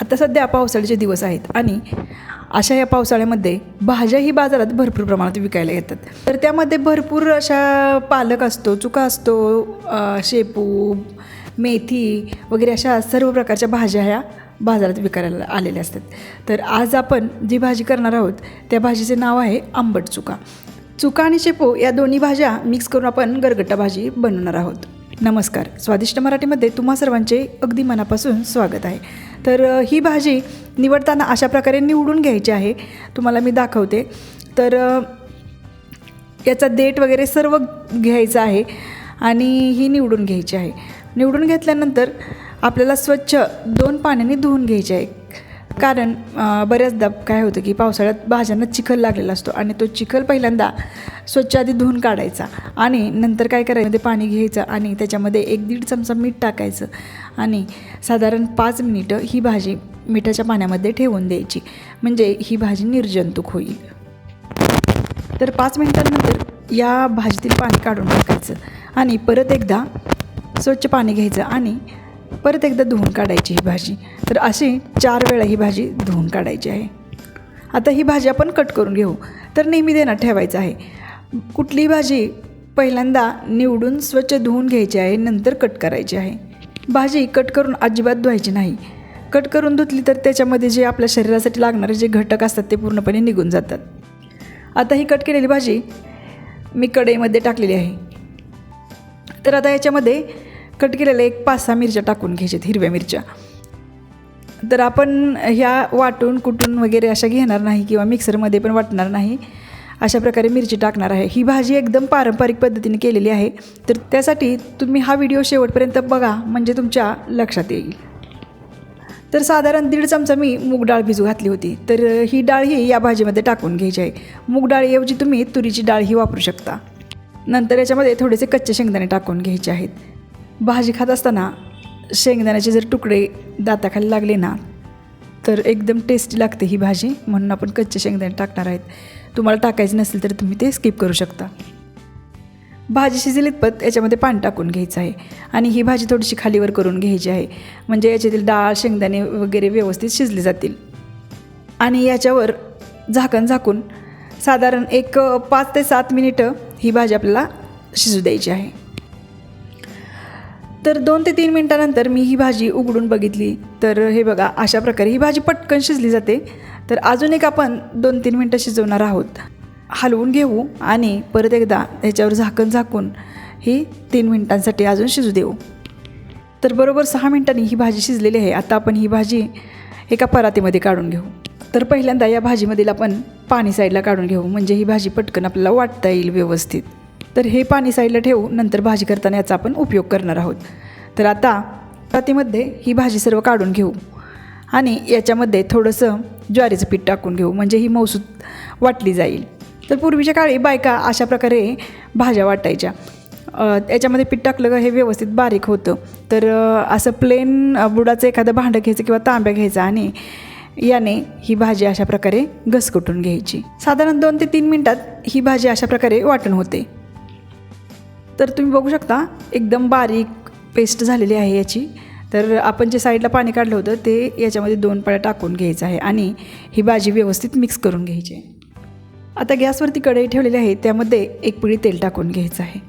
आता सध्या पावसाळ्याचे दिवस आहेत आणि अशा या पावसाळ्यामध्ये भाज्याही बाजारात भरपूर प्रमाणात विकायला येतात. तर त्यामध्ये भरपूर अशा पालक असतो चुका असतो शेपू मेथी वगैरे अशा सर्व प्रकारच्या भाज्या ह्या बाजारात विकायला आलेल्या असतात. तर आज आपण जी भाजी करणार आहोत त्या भाजीचे नाव आहे आंबट चुका. चुका आणि शेपू या दोन्ही भाज्या मिक्स करून आपण गरगट्टा भाजी बनवणार आहोत. नमस्कार. स्वादिष्ट मराठीमध्ये तुम्हा सर्वांचे अगदी मनापासून स्वागत आहे. तर ही भाजी निवडताना अशा प्रकारे निवडून घ्यायची आहे. तुम्हाला मी दाखवते. तर याचा देठ वगैरे सर्व घ्यायचं आहे आणि ही निवडून घ्यायची आहे. निवडून घेतल्यानंतर आपल्याला स्वच्छ दोन पाण्याने धुवून घ्यायचे आहे. कारण बऱ्याचदा काय होतं की पावसाळ्यात भाज्यांना चिखल लागलेला असतो आणि तो चिखल पहिल्यांदा स्वच्छ आधी धुवून काढायचा आणि नंतर काय करायचं ते पाणी घ्यायचं आणि त्याच्यामध्ये एक दीड चमचा मीठ टाकायचं आणि साधारण पाच मिनिटं ही भाजी मिठाच्या पाण्यामध्ये ठेवून द्यायची. म्हणजे ही भाजी निर्जंतुक होईल. तर पाच मिनिटांनंतर या भाजीतील पाणी काढून टाकायचं आणि परत एकदा स्वच्छ पाणी घ्यायचं आणि परत एकदा धुवून काढायची ही भाजी. तर अशी चार वेळा ही भाजी धुवून काढायची आहे. आता ही भाजी आपण कट करून घेऊ. तर नेहमी देण्यात ठेवायचं आहे. कुठलीही भाजी पहिल्यांदा निवडून स्वच्छ धुवून घ्यायची आहे नंतर कट करायची आहे. भाजी कट करून अजिबात धुवायची नाही. कट करून धुतली तर त्याच्यामध्ये जे आपल्या शरीरासाठी लागणारे जे घटक असतात ते पूर्णपणे निघून जातात. आता ही कट केलेली भाजी मी कढईमध्ये टाकलेली आहे. तर आता याच्यामध्ये कट केलेल्या एक पाच सहा मिरच्या टाकून घ्यायच्यात हिरव्या मिरच्या. तर आपण ह्या वाटून कुटून वगैरे अशा घेणार नाही किंवा मिक्सरमध्ये पण वाटणार नाही. अशा प्रकारे मिरची टाकणार आहे. ही भाजी एकदम पारंपरिक पद्धतीने केलेली आहे. तर त्यासाठी तुम्ही हा व्हिडिओ शेवटपर्यंत बघा म्हणजे तुमच्या लक्षात येईल. तर साधारण दीड चमचा मी मूग डाळ भिजू घातली होती. तर ही डाळ ही या भाजीमध्ये टाकून घ्यायची आहे. मूग डाळीऐवजी तुम्ही तुरीची डाळ ही वापरू शकता. नंतर याच्यामध्ये थोडेसे कच्चे शेंगदाणे टाकून घ्यायचे आहेत. भाजी खात असताना शेंगदाण्याचे जर तुकडे दाताखाली लागले ना तर एकदम टेस्टी लागते ही भाजी. म्हणून आपण कच्चे शेंगदाणे टाकणार आहेत. तुम्हाला टाकायचे नसेल तर तुम्ही ते स्किप करू शकता. भाजी शिजलीत पत याच्यामध्ये पाणी टाकून घ्यायचं आहे. आणि ही भाजी थोडीशी खालीवर करून घ्यायची आहे. म्हणजे याच्यातील डाळ शेंगदाणे वगैरे व्यवस्थित शिजले जातील. आणि याच्यावर झाकण झाकून साधारण एक पाच ते सात मिनिटं ही भाजी आपल्याला शिजू द्यायची आहे. तर दोन ते तीन मिनटानंतर मी ही भाजी उघडून बघितली. तर हे बघा अशा प्रकारे ही भाजी पटकन शिजली जाते. तर अजून एक आपण दोन तीन मिनटं शिजवणार आहोत. हलवून घेऊ आणि परत एकदा ह्याच्यावर झाकण झाकून ही तीन मिनटांसाठी अजून शिजू देऊ. तर बरोबर सहा मिनटांनी ही भाजी शिजलेली आहे. आता आपण ही भाजी एका परातीमध्ये काढून घेऊ. तर पहिल्यांदा या भाजीमधील आपण पाणी साईडला काढून घेऊ. म्हणजे ही भाजी पटकन आपल्याला वाटता येईल व्यवस्थित. तर हे पाणी साईडला ठेवू नंतर भाजी करताना याचा आपण उपयोग करणार आहोत. तर आता परातीमध्ये ही भाजी सर्व काढून घेऊ आणि याच्यामध्ये थोडंसं ज्वारीचं पीठ टाकून घेऊ म्हणजे ही मौसूद वाटली जाईल. तर पूर्वीच्या काळी बायका अशा प्रकारे भाज्या वाटायच्या. याच्यामध्ये पीठ टाकलं का हे व्यवस्थित बारीक होतं. तर असं प्लेन बुडाचं एखादं भांडं घ्यायचं किंवा तांब्या घ्यायचा आणि याने ही भाजी अशा प्रकारे घसकटून घ्यायची. साधारण दोन ते तीन मिनटात ही भाजी अशा प्रकारे वाटण होते. तर तुम्ही बघू शकता एकदम बारीक पेस्ट झालेली आहे याची. तर आपण जे साईडला पाणी काढलं होतं ते याच्यामध्ये दोन पळ्या टाकून घ्यायचं आहे आणि ही भाजी व्यवस्थित मिक्स करून घ्यायची आहे. आता गॅसवरती कढई ठेवलेली आहे त्यामध्ये एक पिढी तेल टाकून घ्यायचं आहे.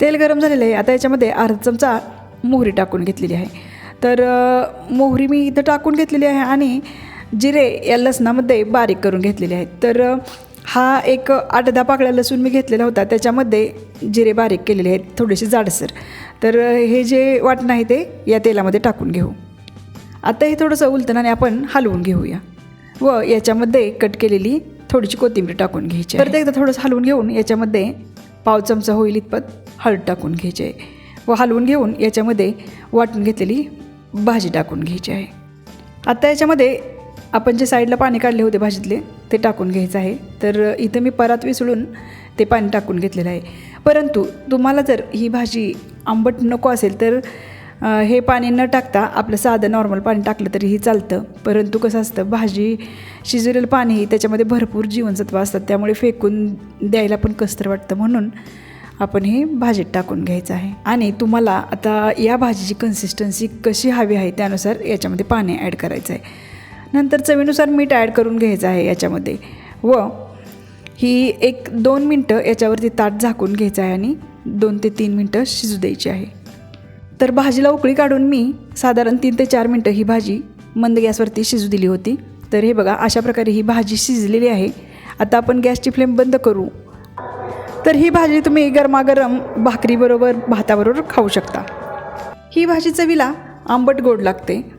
तेल गरम झालेलं आहे आता याच्यामध्ये अर्धा चमचा मोहरी टाकून घेतलेली आहे. तर मोहरी मी इथं टाकून घेतलेली आहे आणि जिरे या लसणामध्ये बारीक करून घेतलेले आहेत तर हा एक आठ दहा पाकळ्या लसूण मी घेतलेला होता. त्याच्यामध्ये जिरे बारीक केलेले आहेत थोडेसे जाडसर. तर हे जे वाटणं आहे ते या तेलामध्ये टाकून घेऊ. आता हे थोडंसं उलटणाने आपण हलवून घेऊया. व याच्यामध्ये कट केलेली थोडीशी कोथिंबीर टाकून घ्यायची आहे. परत एकदा थोडंसं हलवून घेऊन याच्यामध्ये पाव चमचा होईल इतपत हळद टाकून घ्यायची आहे. व हलवून घेऊन याच्यामध्ये वाटून घेतलेली भाजी टाकून घ्यायची आहे. आता याच्यामध्ये आपण जे साईडला पाणी काढले होते भाजीतले ते टाकून घ्यायचं आहे. तर इथं मी परात विसळून ते पाणी टाकून घेतलेलं आहे. परंतु तुम्हाला जर ही भाजी आंबट नको असेल तर हे पाणी न टाकता आपलं साधं नॉर्मल पाणी टाकलं तरीही चालतं. परंतु कसं असतं भाजी शिजलेलं पाणी त्याच्यामध्ये भरपूर जीवनसत्व असतात. त्यामुळे फेकून द्यायला पण कसतर वाटतं म्हणून आपण हे भाजीत टाकून घ्यायचं आहे. आणि तुम्हाला आता या भाजीची कन्सिस्टन्सी कशी हवी आहे त्यानुसार याच्यामध्ये पाणी ॲड करायचं आहे. नंतर चवीनुसार मीठ ॲड करून घ्यायचं आहे याच्यामध्ये. व ही एक दोन मिनटं याच्यावरती ताट झाकून घ्यायचं आहे आणि दोन ते तीन मिनटं शिजू द्यायची आहे. तर भाजीला उकळी काढून मी साधारण तीन ते चार मिनटं ही भाजी मंद गॅसवरती शिजू दिली होती. तर हे बघा अशा प्रकारे ही भाजी शिजलेली आहे. आता आपण गॅसची फ्लेम बंद करू. तर ही भाजी तुम्ही गरमागरम भाकरीबरोबर भाताबरोबर खाऊ शकता. ही भाजी चवीला आंबट गोड लागते.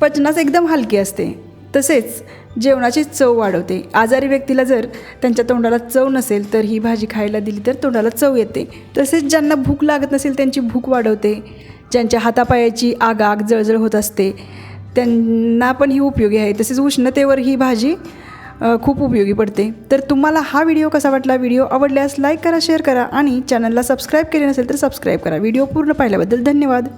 पचनास एकदम हलकी असते. तसेच जेवणाची चव वाढवते. आजारी व्यक्तीला जर त्यांच्या तोंडाला चव नसेल तर ही भाजी खायला दिली तर तोंडाला चव येते. तसेच ज्यांना भूक लागत नसेल त्यांची भूक वाढवते. ज्यांच्या हातापायाची आग आग जळजळ होत असते त्यांना पण ही उपयोगी आहे. तसेच उष्णतेवर ही भाजी खूप उपयोगी पडते. तर तुम्हाला हा व्हिडिओ कसा वाटला? व्हिडिओ आवडल्यास लाईक करा शेअर करा आणि चॅनलला सबस्क्राईब केले नसेल तर सबस्क्राईब करा. व्हिडिओ पूर्ण पाहिल्याबद्दल धन्यवाद.